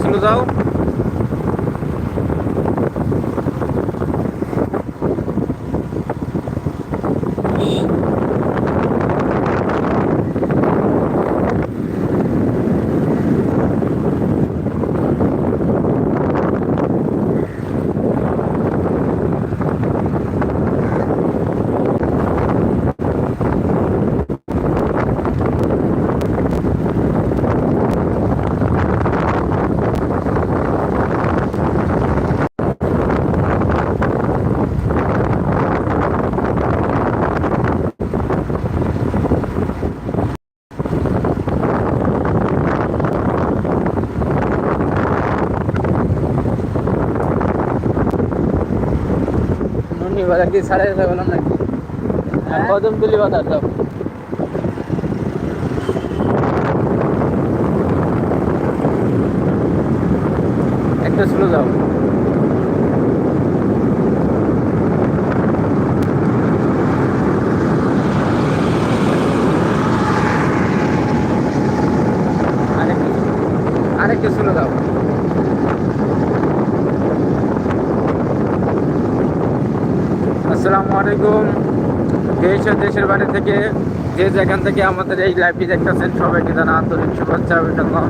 Slow যাও নুনি বলে কি সাড়ে ছয় বললাম নাকি? হ্যাঁ কদম তুলি বাজার যাও। একটা স্লো যাও আরেকটু আরেকটু স্লো যাও আসসালামু আলাইকুম দেশ ও দেশের বাইরে থেকে যে যেখান থেকে আমাদের এই লাইভটি দেখতেছেন সবাইকে জানা আন্তরিক শুভেচ্ছা, অভিনন্দন।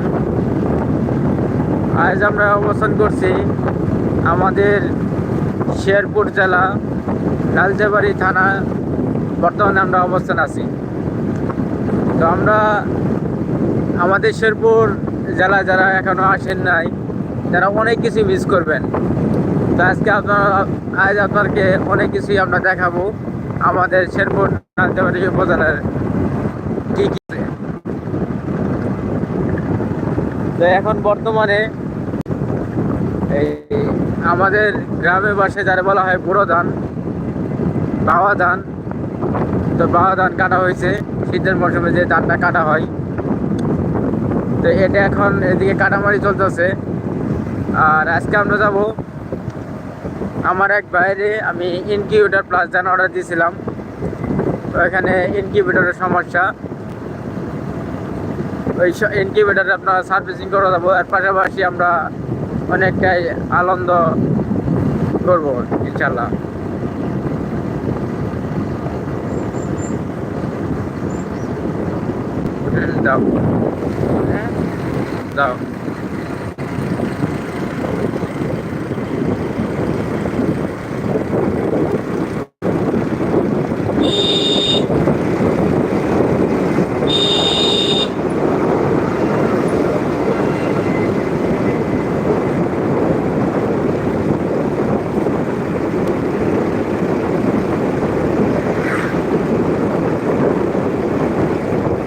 আজ আমরা অবস্থান করছি আমাদের শেরপুর জেলা, লালজাবাড়ি থানা, বর্তমানে আমরা অবস্থান আছি। তো আমরা আমাদের শেরপুর জেলা যারা এখনও আসেন নাই, তারা অনেক কিছু মিস করবেন। তো আজকে আপনারা আজ আপনাকে অনেক কিছুই আমরা দেখাবো। আমাদের শেরপুর নালতেবাড়ি উপজেলার কি কি? তো এখন বর্তমানে এই আমাদের গ্রামে বাসে যারা বলা হয় বুড়ো ধান বাওয়া ধান তো বাওয়া ধান কাটা হয়েছে, শীতের মৌসুমে যে ধানটা কাটা হয়। তো এটা এখন এদিকে কাটামারি চলতেছে। আর আজকে আমরা যাব আমার এক বাইরে আমি ইনকিউবেটার প্লাস ধান অর্ডার দিয়েছিলাম তো এখানে ইনকিউবেটারের সমস্যা। ওই ইনকিউবেটার আপনার সার্ভিসিং করে যাব আর পাশাপাশি আমরা অনেকটাই আনন্দ করব ইনশাল্লাহ। হুম, যাও।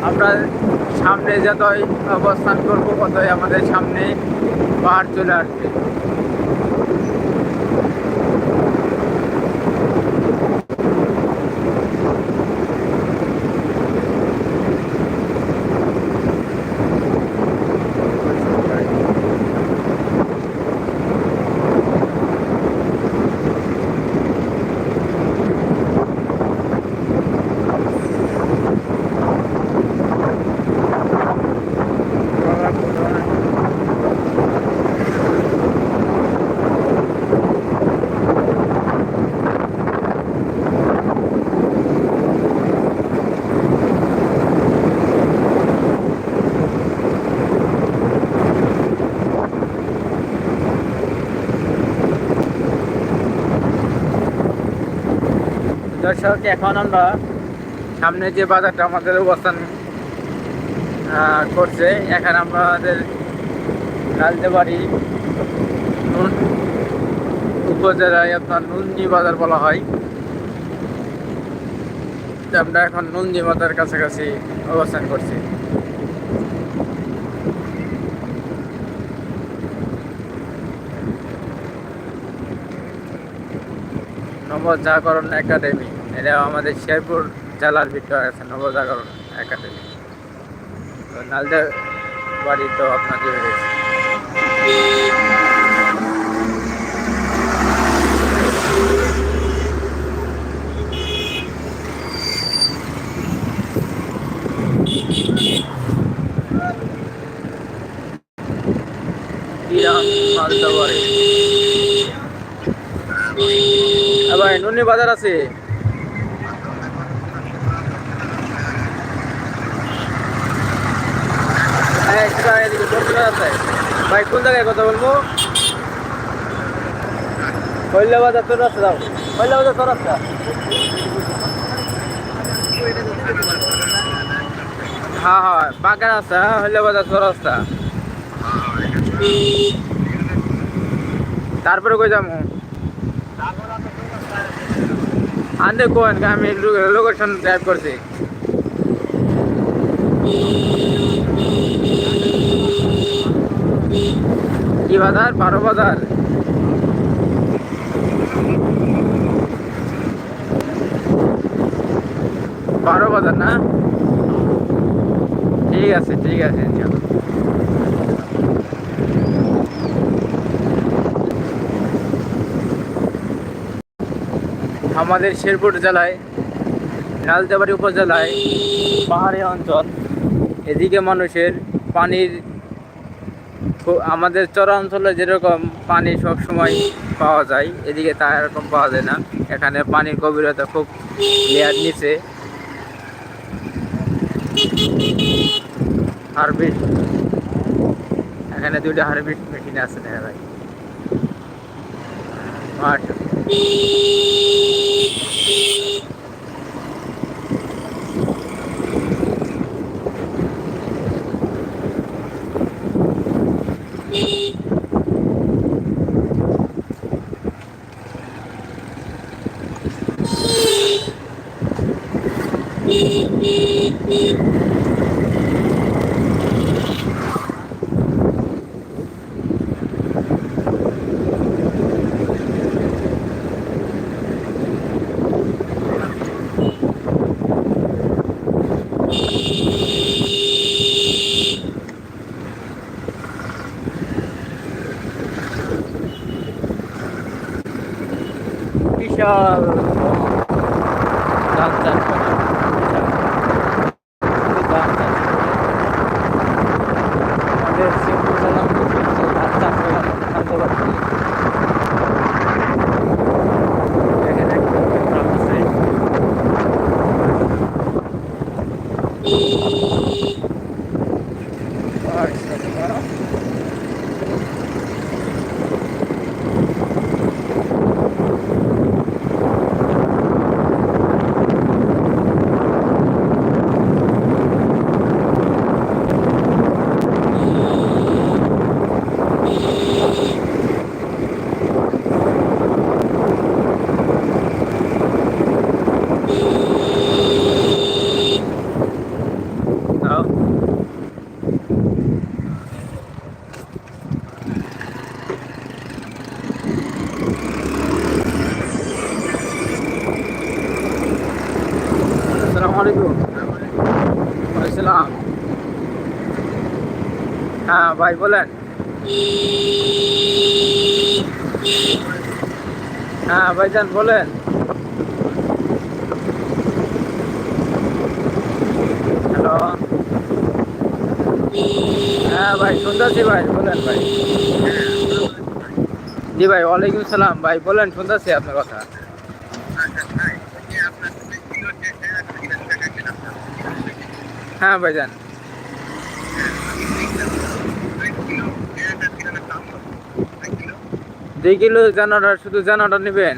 আমরা সামনে যতই অবস্থান করব ততই আমাদের সামনে পাহাড় চলে আসবে। দর্শক এখন আমরা সামনে যে বাজারটা আমাদের অবস্থান করছে, এখানে আমাদের লালদেবাড়ি নুন- উপজেলায় আপনার নুনজি বাজার বলা হয়। আমরা এখন নুনজি বাজার কাছাকাছি অবস্থান করছি। নবজাগরণ একাডেমি। এটা আমাদের শেরপুর জেলার ভিতরে আছে, নবজাগরণ একাডেমি। তো নালদা বাড়ি তো আপনাদের রয়েছে ভাই, নুনি বাজার আছে? হ্যাঁ ভাই, কোন জায়গায় কথা বলব? হইলে বাজার তোর রাস্তা দাও হইলে বাজার তোর রাস্তা? হ্যাঁ হ্যাঁ বাঁকা রাস্তা হ্যাঁ রাস্তা। তারপরে কই যাব? আন্দে কোন, আমি লোকেশন টাইপ করছি। বাজার বারো বাজার। বারো বাজার না? ঠিক আছে ঠিক আছে আমাদের শেরপুর জেলায়, রাজদাবাড়ি উপজেলায় পাহাড়ি অঞ্চল। এদিকে মানুষের পানির আমাদের চর অঞ্চলে যেরকম পানি সব সময় পাওয়া যায়, এদিকে তা এরকম পাওয়া যায় না। এখানে পানির গভীরতা খুব লেয়ার নিচে। হারভেস্ট এখানে দুইটা হারভেস্ট মেশিন আছে, দেখা যায়। মাঠ। বিশাল। ধান চাষ করা বিশাল। খুবই ধান চাষ করে। আমাদের শিবপুর জেলার মধ্যে বিশাল ধান চাষ করা জানতে পারছি। এখানে একটা গ্রাম আছে। মাশাআল্লাহ। দাও। আসসালামু আলাইকুম আসসালাম হ্যাঁ ভাই, বলেন। হ্যাঁ ভাইজান, বলেন। হ্যালো। হ্যাঁ ভাই, শুনতেছি, ভাই, বলেন, ভাই। জি, ভাই, ওয়ালাইকুম সালাম, ভাই, বলেন, শুনতেছি আপনার কথা। হ্যাঁ ভাইজান। দুই কিলো জানাটা শুধু জানাটা নেবেন?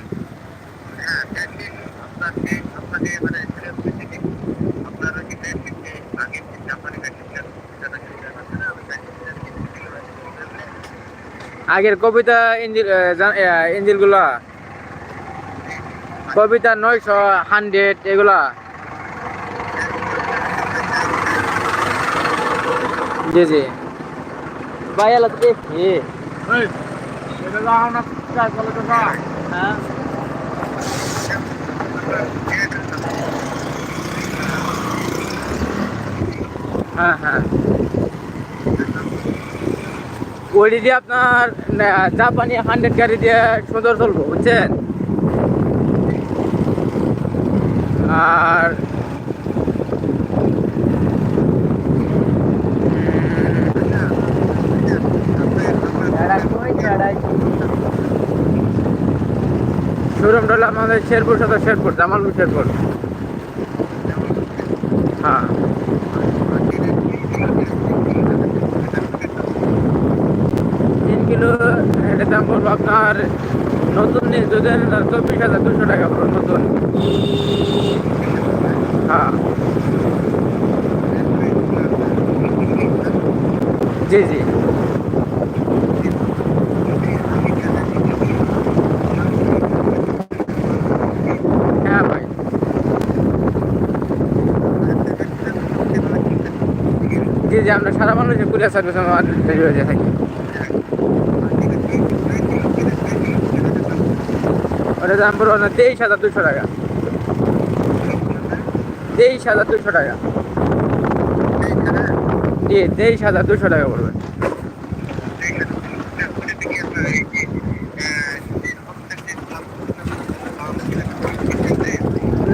আগের কবিতা ইঞ্জিলগুলা কবিতা নয়শো হান্ড্রেড, এগুলা? জি জি। ভাই দেখি। হ্যাঁ? হ্যাঁ হ্যাঁ। দিয়ে আপনার জাপানি হান্ড্রেড গাড়ি দিয়ে সুন্দর চলবো বুঝছেন? আর ভাই শোরুমটা হলো আমাদের শেরপুর সাথে শেরপুর জামালপুর শেরপুর। হ্যাঁ। তিন কিলো দাম পড়ব আপনার নতুন নেন, চব্বিশ হাজার দুশো টাকা পড়বে নতুন। হ্যাঁ। জি জি হ্যাঁ ভাই জি আমরা সারা মানুষ কুরিয়ার সার্ভিস আমার তৈরি হয়ে থাকি ওটা দাম পড়বে না তেইশ হাজার দুশো টাকা। তেইশ হাজার দুশো টাকা। জি, তেইশ হাজার দুশো টাকা পড়বে।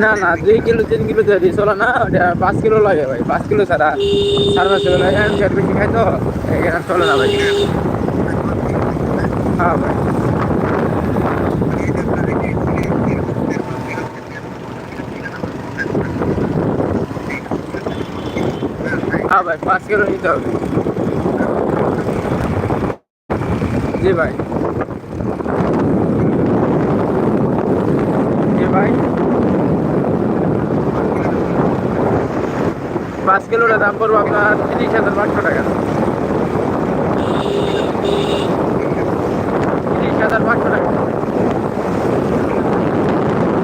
না না, দুই কিলো, তিন কিলো তৈরি চলো না, ওটা পাঁচ কিলো লাগে ভাই, পাঁচ কিলো ছাড়া সাড়ে পাঁচ কিলো লাগে, আমি বেশি খাই তো এখানে চলে না ভাই। হ্যাঁ ভাই। হ্যাঁ ভাই, পাঁচ কিলো নিতে হবে। জি ভাই জি ভাই পাঁচ কিলোটা দাম পড়ব আপনার তিরিশ হাজার পাঁচশো টাকা। তিরিশ হাজার পাঁচশো টাকা।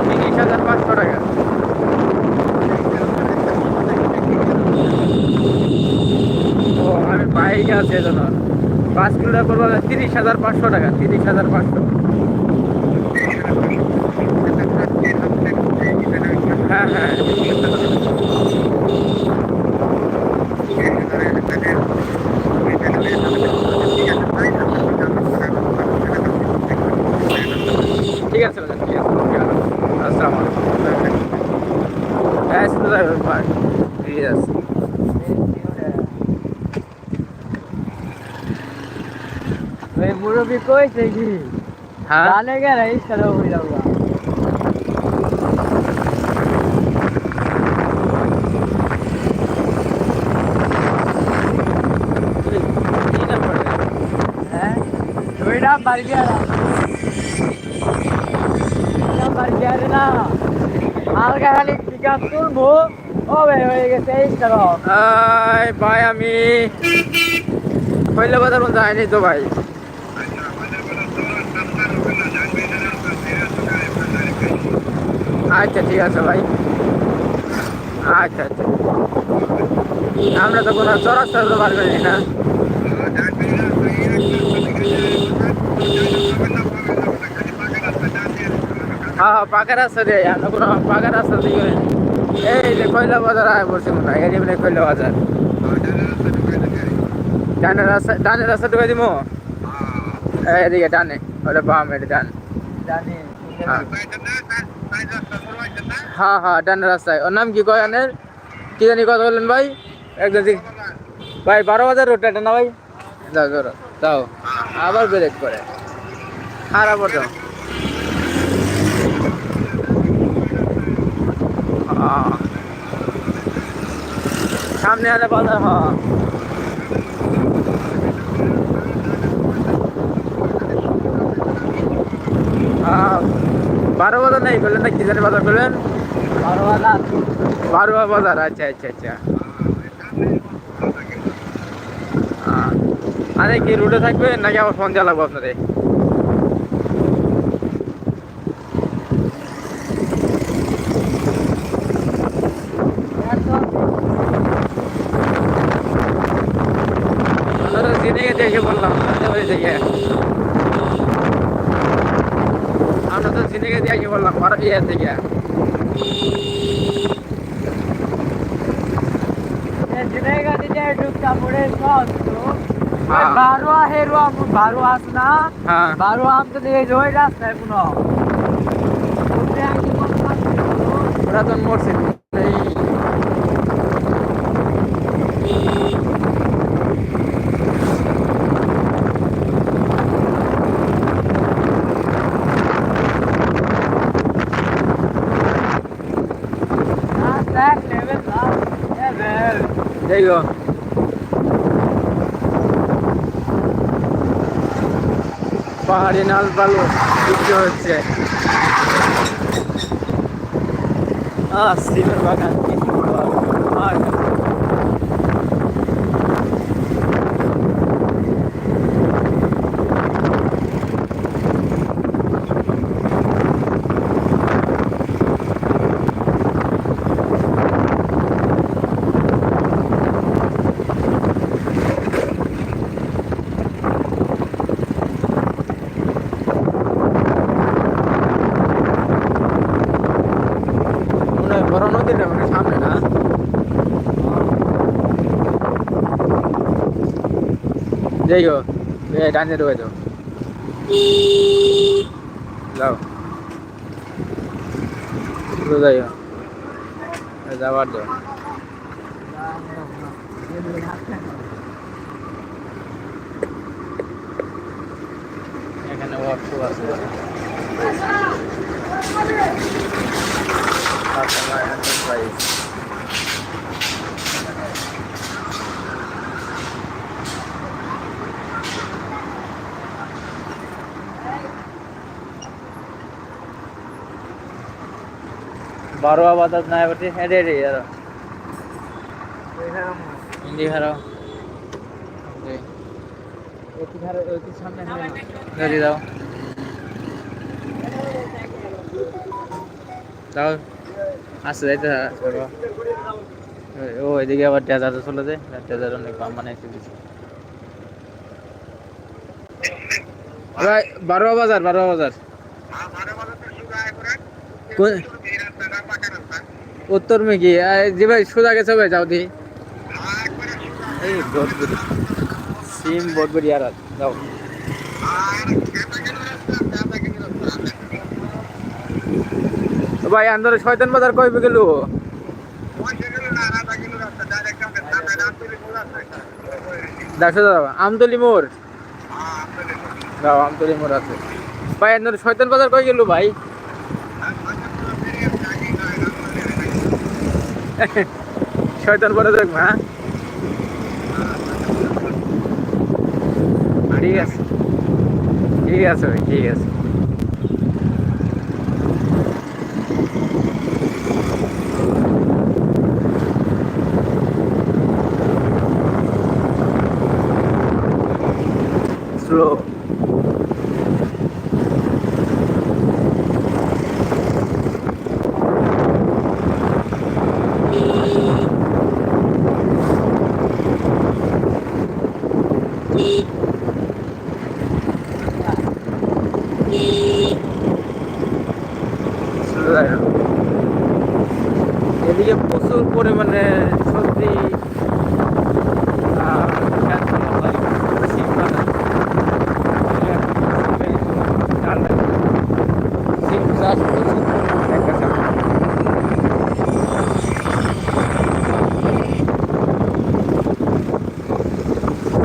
তিরিশ হাজার পাঁচশো টাকা। আমি বাইক আছে এজন্য পাঁচ কিলোটা আপনার তিরিশ হাজার পাঁচশো টাকা, তিরিশ হাজার পাঁচশো। হ্যাঁ হ্যাঁ। ঠিক আছে ভাই, ঠিক আছে ওকে আসসালামু আলাইকুম হ্যাঁ শুনে যাবেন ভাই ঠিক আছে ওই মুরব্বী কইছে কি হ্যাঁ জানে গেলে হয়ে যাব কি? হ্যাঁ বাড়ি না হালকা খালি ভাই হয়ে গেছে এই ভাই আমি বাজার যাইনি তো ভাই আচ্ছা ঠিক আছে ভাই আচ্ছা আচ্ছা আমরা তো কোনো চরাস্তা বার করি না হ্যাঁ হ্যাঁ পাকা রাস্তা দিয়ে কোনো পাকা রাস্তা দিয়ে এই যে কয়লা বাজার আয় বলছি মনে হয় এই যে কয়লা বাজার। ডানের রাস্তা ডানের রাস্তা ঢুকে দিব এদিকে ডানে ওটা বাম এটা ডান। হ্যাঁ। হ্যাঁ হ্যাঁ ডানের রাস্তায়। ওর নাম কি কয় আনের? কি জানি কথা বললেন ভাই? একদম ভাই বারো হাজার রোডটা এটা না ভাই? যাও যাও আবার ব্রেক করে। খারাপ সামনে বাজার হ্যাঁ। আহ, বারো বাজার নেই করলেন না কি জানি বাজার করলেন? বারো হাজার বারোয়া বাজার আচ্ছা আচ্ছা আচ্ছা। আরে কি রুটে থাকবেন নাকি আবার ফোন দেওয়া লাগবো আপনাদের? দিকে এসে বললাম ওই দিকে। আমরা তো সিনেকে দিয়ে বললাম বড় ইয়ের দিকে। হ্যাঁ। না। হ্যাঁ। বারোয়া আম তো দিয়ে ওই রাস্তায় কোনো। মরছে। Evet abi. Evet. There you go. পাহাড়ে নাচ ভালো বিক্রি হচ্ছে আহ সিমের বাগান আর হয় মানে সামনে না? যাই এ ডানে ঢুকে যাও। যাও। যাই এ যাবার যাও এখানে ওয়ার্কশপ আছে। Customer enterprise. बारो आवाज नाही बटे हेडे रे यार हिंदी हारो ধরে দাও দাও আসতে যাইতে ও এদিকে আবার ডেজার্ট চলে যায় ডেজার্ট অনেক কম মানে এসে দিচ্ছে বারো বাজার বারো বাজার। উত্তর মে কি আহ, জি ভাই সোজা গেছে ভাই যাও দি এই বটবুড়ি সিম বটবুড়ি আর যাও। ভাই আন্দরে শয়তান বাজার কইবে গেল দেখো দাও আমতলি মোড়? আমতলি মোড় আছে। ভাই আন্দরে শয়তান বাজার কই গেল ভাই? শয়তান বাজার দেখ হ্যাঁ? ঠিক আছে। ঠিক আছে ভাই, ঠিক আছে স্লো এদিকে প্রচুর পরিমাণে সবজি আর খ্যাত মশলা, সিম বাদাম, ডাল ডাল। সিম চাষ প্রচুর পরিমাণে একটা চাষ।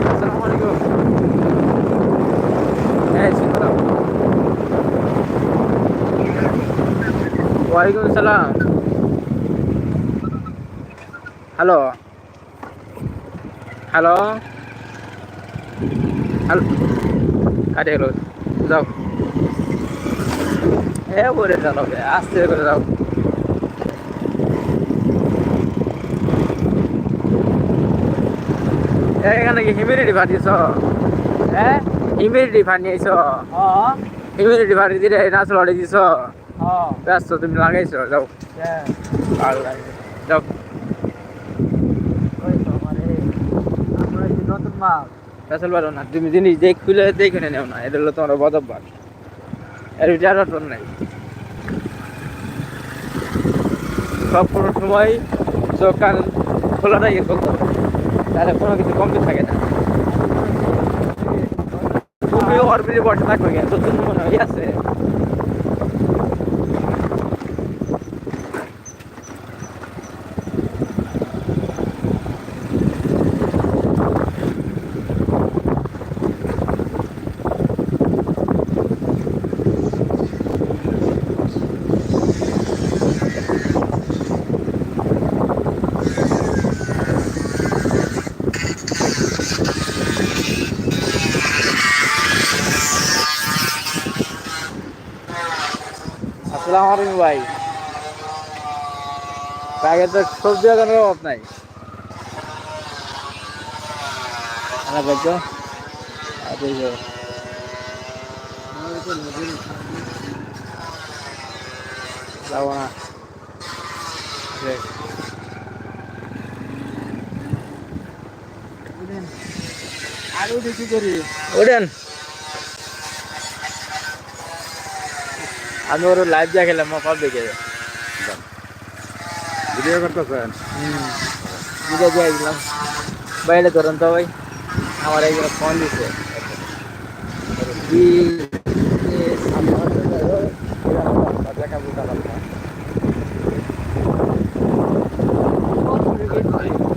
আসসালামু আলাইকুম। হ্যাঁ, সিম বাদাম। ওয়ালাইকুম আসসালাম হ্যালো। হ্যালো। হ্যালো। কাটে গেল। যাও। এ বলে চালো বে, আস্তে করে যাও। এখানে কি হিউমিডিটি ফাটিয়েছ হ্যাঁ? হিউমিডিটি ফাটিয়েছ হিউমিডিটি ফাটিয়ে দিলে নাচ লড়ে দিছ। ব্যস্ত তুমি লাগাইছো যাও। হ্যাঁ। ভালো লাগে যাও নতুন মাল। আসল পারো না তুমি জিনিস দেখ খুলে দেখে নেও না এটা হলো তোমার বদব্বার এর বিচার পারতো নাই। সব কোনো সময় চোখ কান খোলা থাকে চলতে তাহলে কোনো কিছু কমতে থাকে না। তুমি ওর বিলে বসে থাকবে কেন? তো তুমি মনে হয় আছে। আসসালামু আলাইকুম ভাই। আগে তো সবজি বাগানের অভাব নাই। যাব না। আরও। বেশি করি ওঠেন আমি ওর লাইভ যা খেলাম সব দেখে ভিডিও করতেছেন বুঝে দিয়ে দিলাম বাইরে ধরেন তো ভাই আমার একজন ফোন দিচ্ছে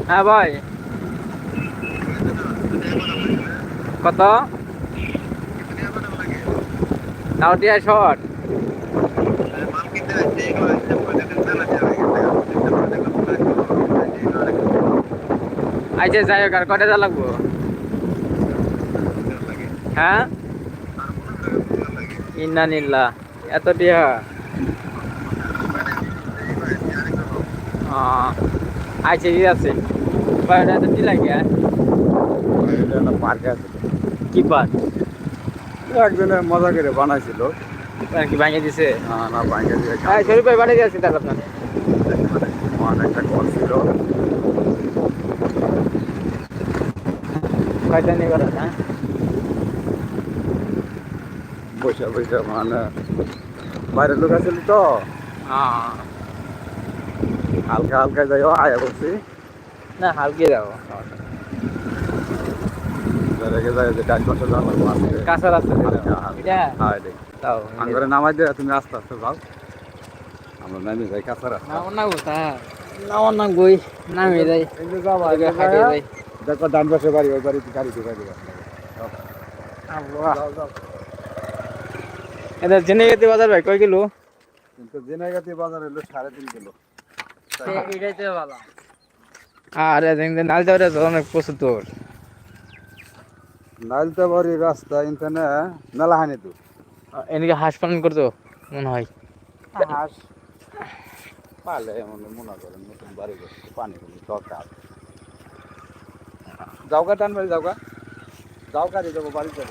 হ্যাঁ ভাই। কত? নাউটিয়া শর্ট। আচ্ছা যাই হোক আর কটা যা লাগবো? হ্যাঁ? ইন্না নিল্লা এত টিয়া আচ্ছা ঠিক আছে। কয়টা তো কি? লাগে? পার্কে? আছে কি পার একজনে মজা করে বানাইছিল। কি ভাঙে দিছে? না না বাইকে দিয়ে হ্যাঁ শরীফ ভাই বাড়ি যাচ্ছি তাহলে আপনার অনেকটা করছিল কয়টা নিয়ে করেন হ্যাঁ বসে বসে মানে বাইরের লোক আছিল তো? হালকা হালকা যাই আয়া করছি না হালকে যাব। কাঁচা রাস্তা হ্যাঁ নামাই দিয়ে তুমি আস্তে আস্তে যাও। আমরা নামি যাই কাঁচা রাস্তা। নাম না গুতা নাম না গই নামে যাই। দেখো ডান পাশে বাড়ি ওই বাড়িতে গাড়ি ঢুকাই দিবা এটা জেনে গেতে বাজার ভাই কয় কিলো? কিন্তু জেনাগাতি বাজার হলো সাড়ে তিন কিলো। এটাই তো ভালো। আরে দেখতে নাল যাওয়ার তো অনেক প্রচুর তোর নাইলতে বাড়ি রাস্তা ইন্টারনে মেলা হানি তো এদিকে হাঁস পালন করতো মনে হয়। হাঁস পালে মনে করেন নতুন বাড়ি কোনো দরকার যাওগা টান বাড়ি যাওগা যাও গাড়ি যাব বাড়ি যাব